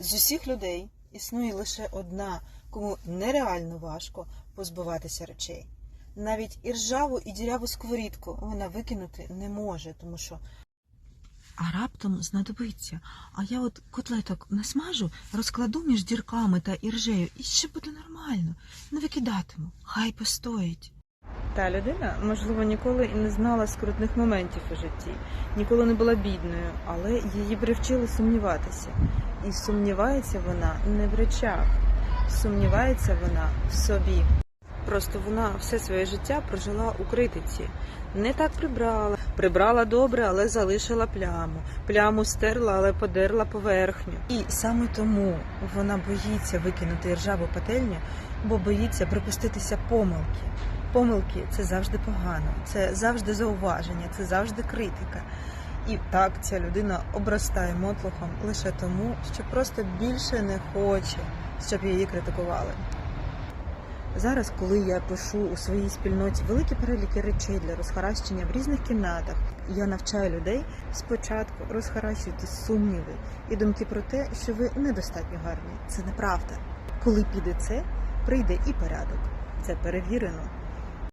З усіх людей існує лише одна, кому нереально важко позбуватися речей. Навіть і ржаву, і діряву сковорідку вона викинути не може, тому що А раптом знадобиться. А я от котлеток насмажу, розкладу між дірками та іржею, і ще буде нормально. Не викидатиму. Хай постоїть. Та людина, можливо, ніколи і не знала скрутних моментів у житті, ніколи не була бідною, але її привчили сумніватися. І сумнівається вона не в речах, сумнівається вона в собі. Просто вона все своє життя прожила у критиці. Не так прибрала. Прибрала добре, але залишила пляму. Пляму стерла, але подерла поверхню. І саме тому вона боїться викинути ржаву пательню, бо боїться припуститися помилки. Помилки це завжди погано, це завжди зауваження, це завжди критика. І так ця людина обростає мотлохом лише тому, що просто більше не хоче, щоб її критикували. Зараз, коли я пишу у своїй спільноті великі переліки речей для розхаращення в різних кімнатах, я навчаю людей спочатку розхаращувати сумніви і думки про те, що ви недостатньо гарні. Це неправда. Коли піде це, прийде і порядок. Це перевірено.